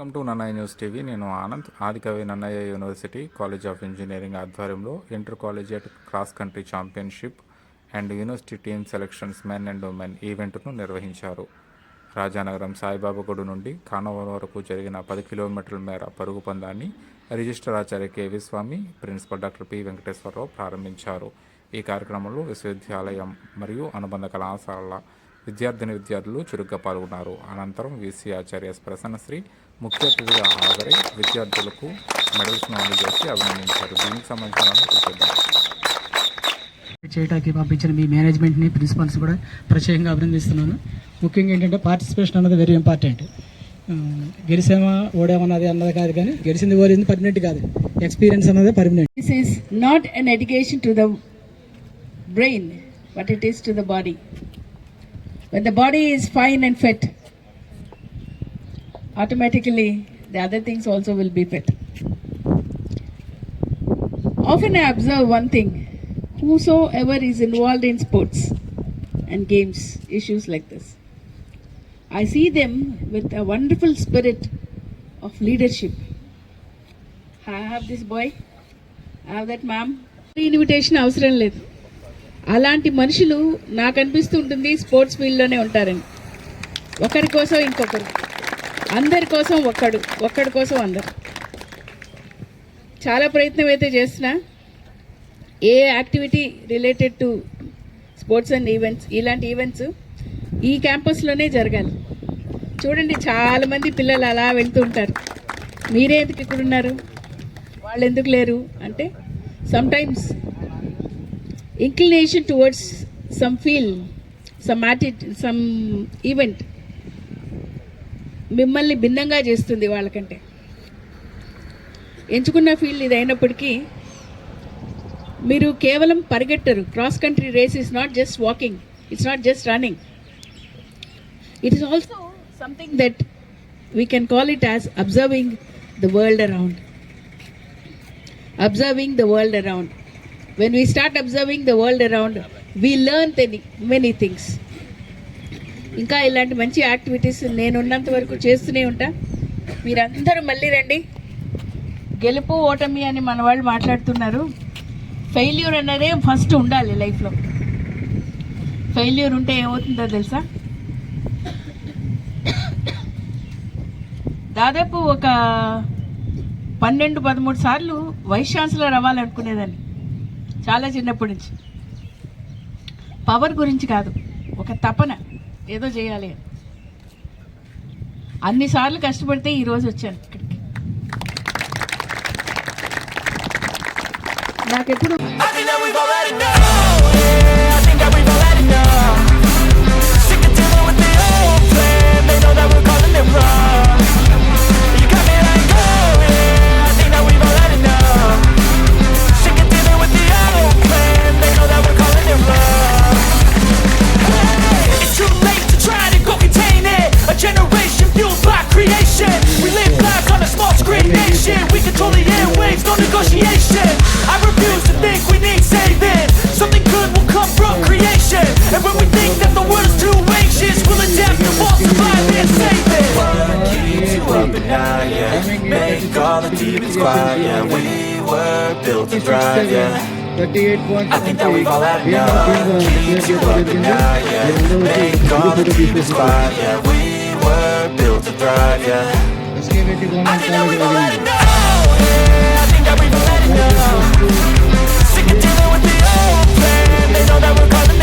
Welcome to Nannaya news TV. నేను Anand Adikavi Nannaya university college of engineering ఆధ్వర్యంలో inter collegiate cross country championship and university team selections men and women ఈవెంట్ను నిర్వహించారు. రాజానగరం సాయిబాబా గుడి నుండి కానవరం వరకు జరిగిన పది కిలోమీటర్ల మేర పరుగు పందాన్ని రిజిస్టర్ ఆచార్య K V Swamy principal doctor P Venkateswara Rao ప్రారంభించారు. ఈ కార్యక్రమంలో విశ్వవిద్యాలయం మరియు అనుబంధ కళాశాలల విద్యార్థిని విద్యార్థులు చురుగ్గా పాల్గొన్నారు. అనంతరం వీసీ ఆచార్య ప్రసన్నశ్రీ ముఖ్య అతిథిగా హాజరై విద్యార్థులకు మెడల్స్ను అందజేసి అభినందించారు. దీనికి సంబంధించిన చేయడానికి పంపించిన మీ మేనేజ్మెంట్ని ప్రిన్సిపల్స్ కూడా ప్రత్యేకంగా అభినందిస్తున్నాను. ముఖ్యంగా ఏంటంటే పార్టిసిపేషన్ అన్నది వెరీ ఇంపార్టెంట్ గెలిసామా ఓడామన్నది అన్నది కాదు కానీ గెలిచింది ఓడింది పర్మనెంట్ కాదు. ఎక్స్పీరియన్స్ అన్నది permanent This is not an education to the brain, but it is to the body. When the body is fine and fit, automatically the other things also will be fit. Often I observe one thing whosoever is involved in sports and games, issues like this, I see them with a wonderful spirit of leadership. I have this boy, I have that ma'am. Invitation అవసరం లేదు అలాంటి మనుషులు నాకు అనిపిస్తూ ఉంటుంది sports ఫీల్డ్లోనే ఉంటారని. ఒకరి కోసం ఇంకొకరు. అందరి కోసం ఒక్కడు. ఒక్కడి కోసం అందరు. చాలా ప్రయత్నం అయితే చేసిన ఏ activity related to sports and events ఇలాంటి ఈవెంట్స్ ఈ క్యాంపస్లోనే జరగాలి. చూడండి చాలామంది పిల్లలు అలా వెళ్తూ ఉంటారు. మీరే ఎందుకు ఇక్కడ ఉన్నారు? వాళ్ళు ఎందుకు లేరు? అంటే sometimes inclination towards some feel some attitude some event మిమ్మల్ని భిన్నంగా చేస్తుంది వాళ్ళకంటే. ఎంచుకున్న ఫీల్డ్ ఇది అయినప్పటికీ మీరు కేవలం పరిగెట్టరు. Cross country race is not just walking it's not just running it is also something that we can call it as observing the world around observing the world around When we start observing the world around, we learn the- many things. ఇంకా ఇలాంటి మంచి activities నేను ఉన్నంత వరకు చేస్తూనే ఉంటా. మీరందరూ మళ్ళీ రండి. గెలుపు ఓటమి అని మన వాళ్ళు మాట్లాడుతున్నారు. ఫెయిల్యూర్ అన్నదే ఫస్ట్ ఉండాలి లైఫ్లో ఫెయిల్యూర్ ఉంటే ఏమవుతుందో తెలుసా? దాదాపు ఒక పన్నెండు పదమూడు సార్లు వైస్ ఛాన్సలర్ అవ్వాలనుకునేదాన్ని. చాలా చిన్నప్పటి నుంచి. పవర్ గురించి కాదు ఒక తపన ఏదో చేయాలి. అని అన్నిసార్లు కష్టపడితే ఈరోజు వచ్చాను ఇక్కడికి. నాకెప్పుడు airwaves, no negotiation. I refuse to think we need saving. Something good will come from creation. And when we think that the world is too anxious, we'll adapt and we'll survive and save it. Up at night? Yeah, make all the demons quiet. Yeah, we were built to thrive. Yeah. I think that we've all had enough. Keeps you up at night, yeah. Make all the demons quiet, yeah. We were built to thrive, yeah. I think that we've all had enough know. Sick of dealing with the old plan. They know that we're causing